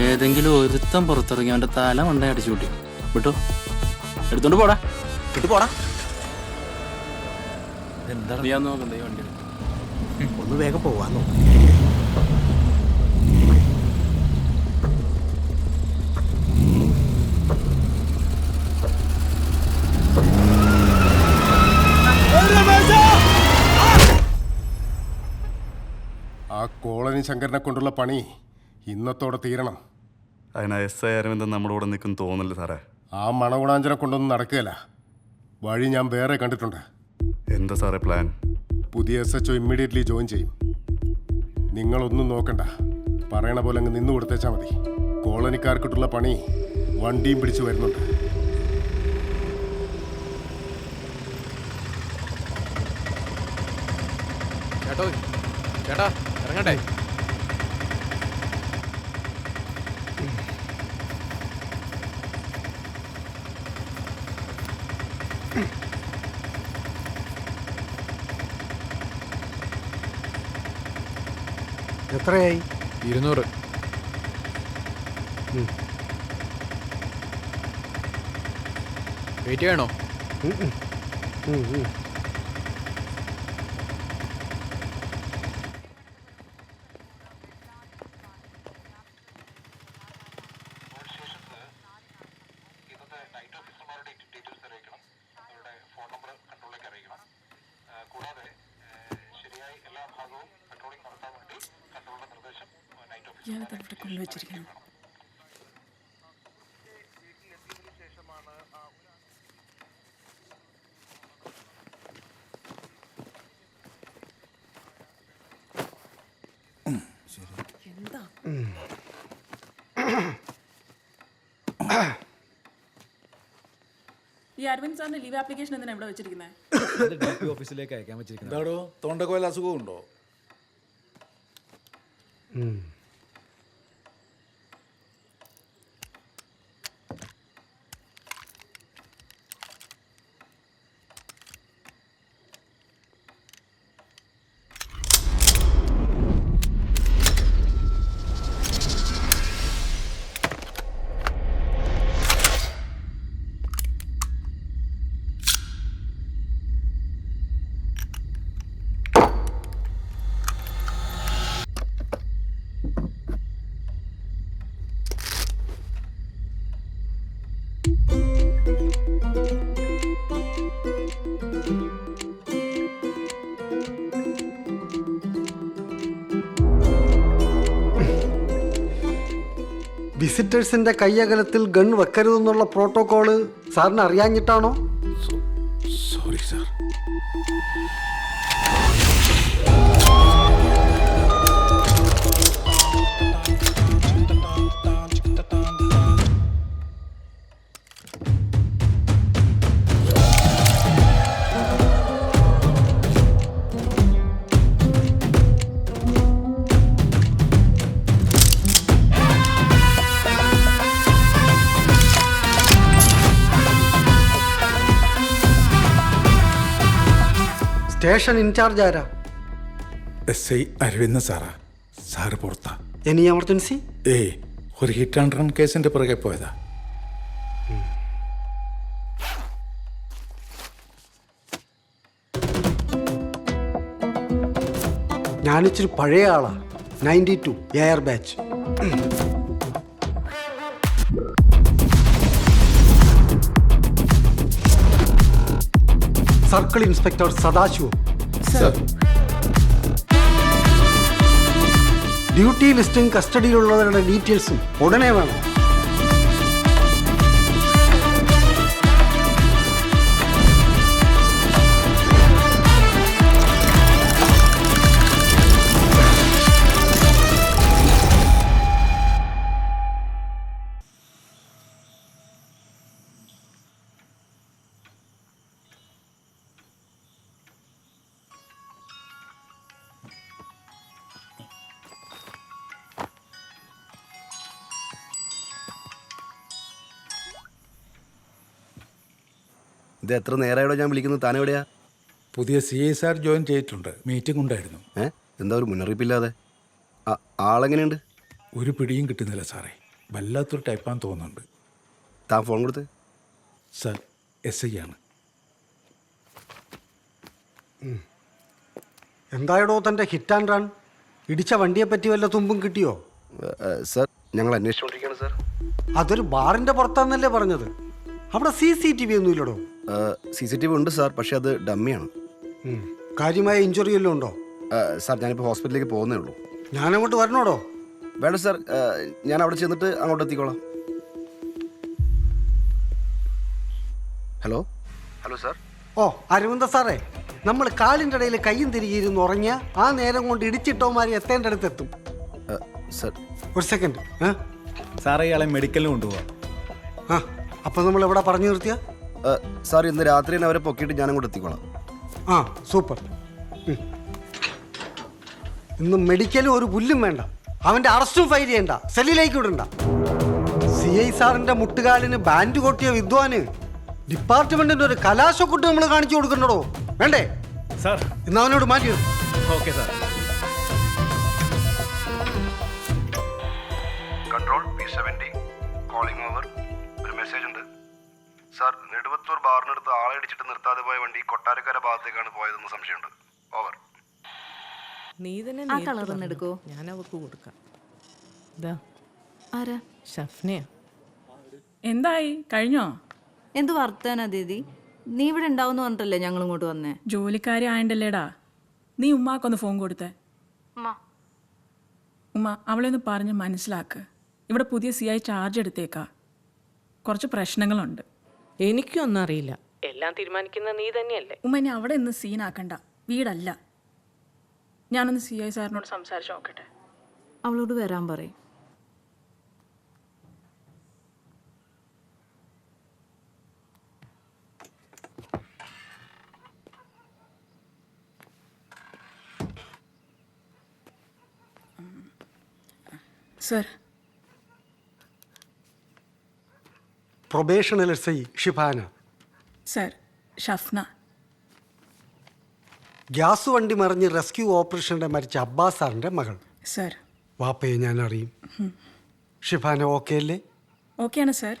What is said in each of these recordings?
ഏതെങ്കിലും ഒരുത്തം പുറത്തിറങ്ങി അവന്റെ തല മണ്ടേ അടിച്ചു കൂട്ടി. വിട്ടോ? എടുത്തോണ്ട് പോടാ. കിട്ടു പോടാ. എന്താ നോക്കണ്ടേ വണ്ടി ഒന്ന് വേഗം പോവാന്നോ ആ കോളനി ശങ്കരനെ കൊണ്ടുള്ള പണി ഇന്നത്തോടെ തീരണം. അതിന് എസ് ഐ അരവിന്ദൻ നമ്മുടെ കൂടെ നിൽക്കും തോന്നില്ല സാറേ. ആ മണഗുണാഞ്ചനെ കൊണ്ടൊന്നും നടക്കുകയില്ല. വഴി ഞാൻ വേറെ കണ്ടിട്ടുണ്ട്. എന്താ സാറേ പ്ലാൻ പുതിയ S H O immediately join ചെയ്യും. നിങ്ങളൊന്നും നോക്കണ്ട. പറയണ പോലെ അങ്ങ് നിന്ന് കൊടുത്തേച്ചാൽ മതി. കോളനിക്കാർക്കിട്ടുള്ള പണി വണ്ടിയും പിടിച്ചു വരുന്നുണ്ട്. ചേട്ടോ ചേട്ടാ. ഇറങ്ങട്ടെ. എത്രയായി? ഇരുന്നൂറ്. വെയിറ്റ് ചെയ്യണോ? ഇയാളിത് എവിടെ കൊണ്ടുവച്ചിരിക്കുന്നു എന്താ? ഈ അരവിന്ദ് സാറിന്റെ ലീവ് ആപ്ലിക്കേഷൻ എന്തിനാ ഇവിടെ വെച്ചിരിക്കുന്നത് ഓഫീസിലേക്ക് അയക്കാൻ വെച്ചിരിക്കുന്നത് എന്താടോ അസുഖമുണ്ടോ വിസിറ്റേഴ്സിന്റെ കൈയകലത്തിൽ ഗൺ വെക്കരുതെന്നുള്ള പ്രോട്ടോകോൾ സാറിന് അറിയാഞ്ഞിട്ടാണോ? സ്റ്റേഷൻ ഇൻചാർജ് ആരാ? എസ് ഐ അരവിന്ദ് സാറാ. സാറ് പുറത്താ. Any emergency? ഏയ് ഒരു ഹിറ്റ് ആൻഡ് റൺ കേസിന്റെ പുറകെ പോയതാ. ഞാനിച്ചിരി പഴയ ആളാ. Ninety two year batch. Circle inspector Sadasivam. Duty ലിസ്റ്റും കസ്റ്റഡിയിലുള്ളവരുടെ ഡീറ്റെയിൽസും ഉടനെ വേണം. ഇത് എത്ര നേരമായിട്ട് ഞാൻ വിളിക്കുന്നത്? താൻ എവിടെയാ പുതിയ സി എസ് ആർ ജോയിൻ ചെയ്തിട്ടുണ്ട്. മീറ്റിംഗ് ഉണ്ടായിരുന്നു. ഏ? എന്താ ഒരു മുന്നറിയിപ്പില്ലാതെ? ആ- ആളെങ്ങനെയുണ്ട്? ഒരു പിടിയും കിട്ടുന്നില്ല സാറേ. വല്ലാത്തൊരു ടൈപ്പാന്ന് തോന്നുന്നുണ്ട്. താൻ ഫോൺ കൊടുത്ത്? സാർ എസ് ഐ ആണ്. എന്തായടോ തന്റെ ഹിറ്റ് ആൻഡ് റൺ ഇടിച്ച വണ്ടിയെ പറ്റി വല്ല തുമ്പും കിട്ടിയോ? ഏ, ഏ, സാർ ഞങ്ങൾ അന്വേഷിച്ചുകൊണ്ടിരിക്കുകയാണ് സാർ. അതൊരു ബാറിന്റെ പുറത്താന്നല്ലേ പറഞ്ഞത്? അവിടെ സി സി ടി വി ഒന്നുമില്ലടോ സി സി ടി വി ഉണ്ട് സാർ പക്ഷെ അത് ഡമ്മിയാണ്. കാര്യമായ ഇഞ്ചുറി എല്ലാം ഉണ്ടോ? സാർ ഞാനിപ്പോൾ ഹോസ്പിറ്റലിലേക്ക് പോകുന്നേ ഉള്ളൂ. ഞാൻ അങ്ങോട്ട് വരണോടോ? വേണ്ട സാർ ഞാൻ അവിടെ ചെന്നിട്ട് അങ്ങോട്ട് എത്തിക്കോളാം. ഹലോ? Hello sir. ഓ അരവിന്ദ സാറേ നമ്മൾ കാലിന്റെ ഇടയിൽ കയ്യും തിരികെ ഇരുന്ന് ഉറങ്ങിയ ആ നേരം കൊണ്ട് ഇടിച്ചിട്ടോമാരി എത്തേണ്ട അടുത്ത് എത്തും. സാർ. ഒരു സെക്കൻഡ് സാറേ ഇയാളെ മെഡിക്കലിന് കൊണ്ടുപോകാം ആ അപ്പം നമ്മൾ എവിടെ പറഞ്ഞു നിർത്തിയ? സാർ ഇന്ന് രാത്രി തന്നെ അവരെ പൊക്കിയിട്ട് ഞാനും കൂടെ എത്തിക്കോളാം. ആ സൂപ്പർ. ഇന്ന് മെഡിക്കലും ഒരു പുല്ലും വേണ്ട. അവന്റെ അറസ്റ്റും ഫയൽ ചെയ്യണ്ട. സെല്ലിലേക്ക് വിടണ്ട. സി ഐ സാറിന്റെ മുട്ടുകാലിന് ബാൻഡ് കൊട്ടിയ വിദ്വാന് ഡിപ്പാർട്ട്മെന്റിന്റെ ഒരു കലാശക്കുട്ട് നമ്മൾ കാണിച്ചു കൊടുക്കണ്ടോ വേണ്ടേ? സാർ. ഇന്ന് അവനോട് മാറ്റി നിർത്ത്. Okay sir. control seventy. Sir Neduvathur ബാറിനടുത്ത് ആളെ ഇടിച്ചിട്ട് നിർത്താതെ പോയ വണ്ടി കൊട്ടാരക്കര ഭാഗത്തേക്കാണ് പോയതെന്ന് സംശയമുണ്ട്. ഓവർ. നീ തന്നെ ആ നേരിട്ട് പറഞ്ഞോ. എടുക്കോ? ഞാൻ അവക്ക് കൊടുക്കാം. ദാ, ആരാ? ഷഫ്നയാ. എന്തായി? കഴിഞ്ഞോ? എന്ത് വർത്താനാ ദീദി? നീ ഇവിടെ ഉണ്ടാവുന്ന പറഞ്ഞിട്ടല്ലേ ഞങ്ങൾ ഇങ്ങോട്ട് വന്നേ? ജോലിക്കാരി ആയണ്ടല്ലേടാ? നീ ഉമ്മാക്കൊന്ന് ഫോൺ കൊടുത്തേ. ഉമ്മ. അവളെ ഒന്ന് പറഞ്ഞ് മനസ്സിലാക്ക്. ഇവിടെ പുതിയ സി ഐ ചാർജ് എടുത്തേക്കാ. കുറച്ച് പ്രശ്നങ്ങളുണ്ട്. എനിക്കൊന്നും അറിയില്ല എല്ലാം തീരുമാനിക്കുന്ന നീ തന്നെയല്ലേ? ഉമ്മനെ അവിടെ ഇന്ന് സീനാക്കണ്ട. വീടല്ല. ഞാനൊന്ന് സി ഐ സാറിനോട് സംസാരിച്ചു നോക്കട്ടെ. അവളോട് വരാൻ പറയും. Sir probational S I Shifana sir Shafna gas വണ്ടി മറിഞ്ഞ് റെസ്ക്യൂ ഓപ്പറേഷനിടെ മരിച്ച അബ്ബാസ് സാറിന്റെ മകൾ. സർ വാപ്പയെ ഞാൻ അറിയും ഷിഫാന ഓക്കെ അല്ലേ? ആണ് സർ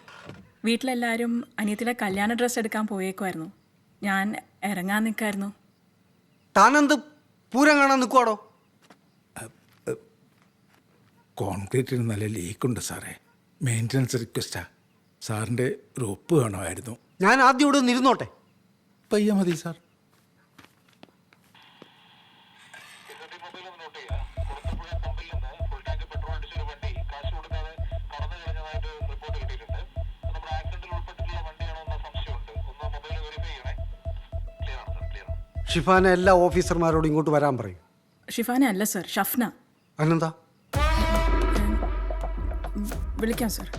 വീട്ടിലെല്ലാവരും അനിയത്തിയുടെ കല്യാണ ഡ്രസ്സ് എടുക്കാൻ പോയേക്കുമായിരുന്നു ഞാൻ ഇറങ്ങാൻ നിൽക്കായിരുന്നു താനെന്ത് പൂരം കാണാൻ നിൽക്കുവാടോ കോൺക്രീറ്റിന് നല്ല ലീക്കുണ്ട് സാറേ. മെയിന്റനൻസ് റിക്വസ്റ്റാ സാറിന്റെ ഒരു ഒപ്പ് വേണമായിരുന്നു. ഞാൻ ആദ്യം ഇവിടെ ഒന്ന് ഇരുന്നോട്ടെ? പയ്യ മതി സാർ. ഷിഫാന എല്ലാ ഓഫീസർമാരോടും ഇങ്ങോട്ട് വരാൻ പറയും. ഷിഫാന അല്ല സർ. ഷഫ്ന. അതെന്താ വിളിക്കാം സർ.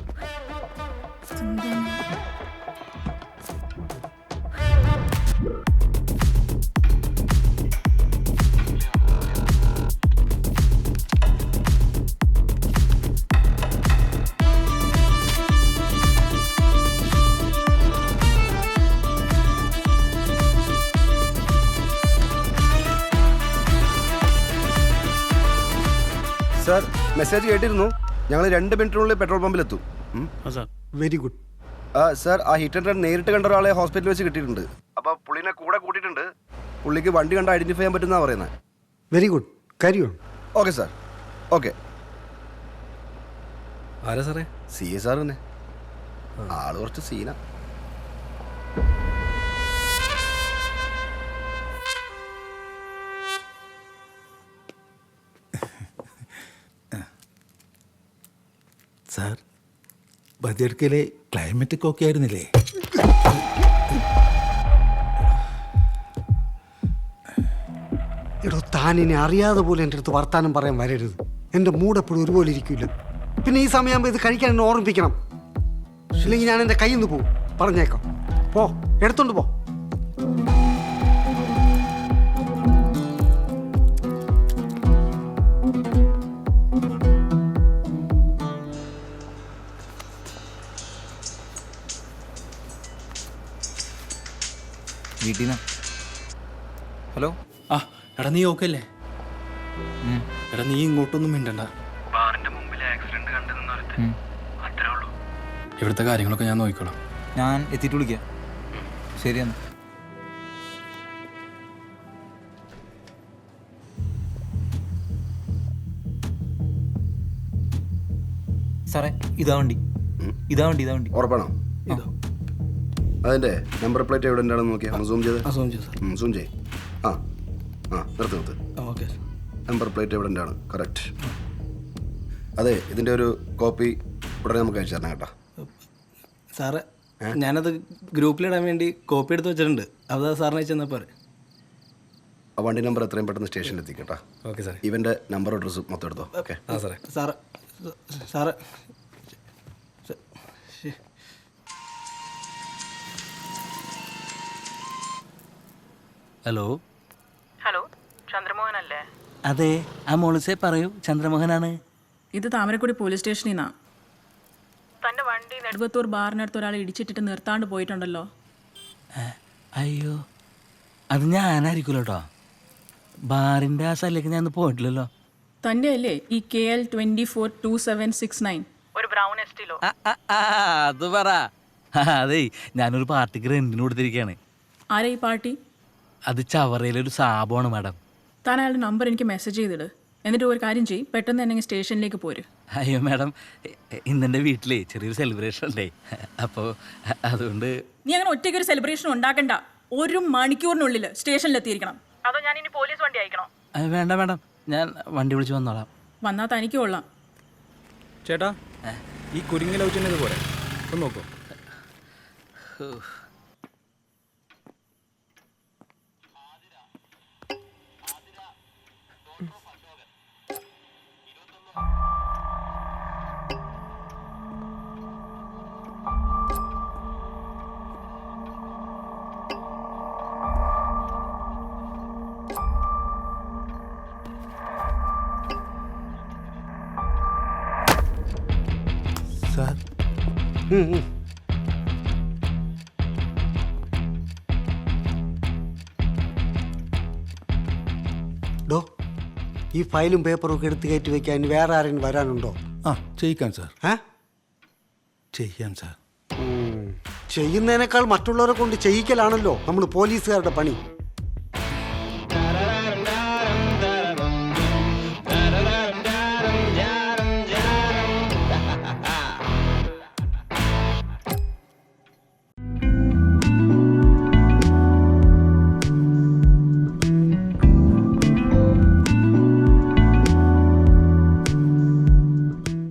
മെസ്സേജ് കേട്ടിരുന്നു? ഞങ്ങൾ രണ്ട് മിനിറ്റിനുള്ളിൽ പെട്രോൾ പമ്പിൽ എത്തും വെരി ഗുഡ് സർ ആ ഹിറ്റ് ആൻഡ് റൺ നേരിട്ട് കണ്ട ഒരാളെ ഹോസ്പിറ്റലിൽ വെച്ച് കിട്ടിയിട്ടുണ്ട്. അപ്പോൾ പുള്ളിനെ കൂടെ കൂട്ടിയിട്ടുണ്ട്. പുള്ളിക്ക് വണ്ടി കണ്ട ഐഡന്റിഫൈ ചെയ്യാൻ പറ്റുന്ന പറയുന്നത് വെരി ഗുഡ് കാര്യം ഓക്കെ സാർ ഓക്കെ ആരാ സാറേ? സി എ സാർ തന്നെ. ആൾ കുറച്ച് സീന. ബദിയർക്കയിലെ ക്ലൈമറ്റ് ഒക്കെ ആയിരുന്നില്ലേ? എടോ താനിനെ അറിയാതെ പോലും എന്റെ അടുത്ത് വർത്താനം പറയാൻ വരരുത്. എന്റെ മൂഡ് എപ്പോഴും ഒരുപോലെ ഇരിക്കില്ല പിന്നെ ഈ സമയമാകുമ്പോൾ ഇത് കഴിക്കാൻ എന്നെ ഓർമ്മിപ്പിക്കണം. ഇല്ലെങ്കിൽ ഞാൻ എന്റെ കയ്യിൽ നിന്ന് പോകും പറഞ്ഞേക്കാം. പോ എടുത്തോണ്ട് പോ. വീട്ടിൽ ഹലോ? ആ എടാ നീ ഓക്കെ അല്ലേ? എടാ നീ ഇങ്ങോട്ടൊന്നും മിണ്ടണ്ട. ബാറിന്റെ മുമ്പിൽ ആക്സിഡന്റ് കണ്ടെന്ന് അത്രേ ഉള്ളൂ. ഇവിടുത്തെ കാര്യങ്ങളൊക്കെ ഞാൻ നോക്കിക്കോളാം. ഞാൻ എത്തിയിട്ട് വിളിക്കാം. ശരിയെന്ന് സാറേ ഇതാ വണ്ടി. ഇതാ വണ്ടി ഇതാ വണ്ടി. ഉറപ്പാണോ? അതിന്റെ നമ്പർ പ്ലേറ്റ് എവിടെ ഉണ്ടാണെന്ന് നോക്കിയാ? ഒന്ന് സൂം ചെയ്ത്. സൂം ചെയ് ആ ആ നിർത്ത് നിർത്ത്. ഓക്കെ നമ്പർ പ്ലേറ്റ് എവിടെ ഉണ്ടാണ്? കറക്റ്റ്. അതെ ഇതിന്റെ ഒരു കോപ്പി ഉടനെ നമുക്ക് അയച്ചു തരണം കേട്ടോ. സാറ് ഞാനത് ഗ്രൂപ്പിലിടാൻ വേണ്ടി കോപ്പി എടുത്ത് വെച്ചിട്ടുണ്ട്. അത് സാറിന് അയച്ചു തന്നാൽ ആ വണ്ടി നമ്പർ എത്രയും പെട്ടെന്ന് സ്റ്റേഷനിൽ എത്തിക്കട്ടോ ഓക്കെ സാർ ഇവന്റെ നമ്പർ അഡ്രസ്സ് മൊത്തം എടുത്തോ. ഓക്കെ. ആ സാറേ. Sir sir hello? Hello Chandramohan അല്ലേ അതെ ആ മോളിസെ പറയൂ ചന്ദ്രമോഹനാണ്. ഇത് താമരക്കുടി പോലീസ് സ്റ്റേഷനിൽ നിന്നാ തന്റെ വണ്ടി നെടുവത്തൂർ ബാറിനടുത്ത് ഒരാൾ ഇടിച്ചിട്ടിട്ട് നിർത്താണ്ട് പോയിട്ടുണ്ടല്ലോ. അയ്യോ അത് ഞാനായിരിക്കുമല്ലോ കേട്ടോ ബാറിന്റെ ആ സ്ഥലത്തേക്ക് ഞാൻ പോയിട്ടില്ലല്ലോ. തന്റെ അല്ലേ ഈ K L twenty four two seven six nine ഒരു ബ്രൗൺ എസ്റ്റിലോ? ആ, ആ, ആ, അത് പറ. അതെ അതേ ഞാനൊരു പാർട്ടിക്ക് റെന്റിന് കൊടുത്തിരിക്കുകയാണ് ആരാ ഈ പാർട്ടി? അത് ചവറയിലൊരു സാബമാണ് മാഡം. താൻ അയാളുടെ നമ്പർ എനിക്ക് മെസ്സേജ് ചെയ്തിട്. എന്നിട്ട് ഒരു കാര്യം ചെയ്യും. പെട്ടെന്ന് തന്നെ സ്റ്റേഷനിലേക്ക് പോരും. അയ്യോ മാഡം. ഇന്നെന്റെ വീട്ടിലേ ചെറിയൊരു സെലിബ്രേഷൻ ഉണ്ടേ അപ്പോൾ അതുകൊണ്ട് നീ അങ്ങനെ ഒറ്റയ്ക്ക് ഒരു സെലിബ്രേഷൻ ഉണ്ടാക്കണ്ട. ഒരു മണിക്കൂറിനുള്ളിൽ സ്റ്റേഷനിലെത്തിയിരിക്കണം. അതോ ഞാൻ ഇനി പോലീസ് വണ്ടി അയക്കണോ? വേണ്ട മാഡം. ഞാൻ വണ്ടി വിളിച്ച് വന്നോളാം. വന്നാൽ തനിക്ക് കൊള്ളാം. ചേട്ടാ ഈ കുരുങ്ങി ലവ് ചെയ്യുന്നത് പോലെ ഒന്ന് നോക്കൂ. സാർ. ഡോ ഈ ഫയലും പേപ്പറും ഒക്കെ എടുത്ത് കയറ്റി വെക്കാൻ വേറെ ആരെങ്കിലും വരാനുണ്ടോ? ആ ചെയ്യിക്കാൻ സാർ. ഏ? ചെയ്യാം സാർ. ചെയ്യുന്നതിനേക്കാൾ മറ്റുള്ളവരെ കൊണ്ട് ചെയ്യിക്കലാണല്ലോ നമ്മൾ പോലീസുകാരുടെ പണി.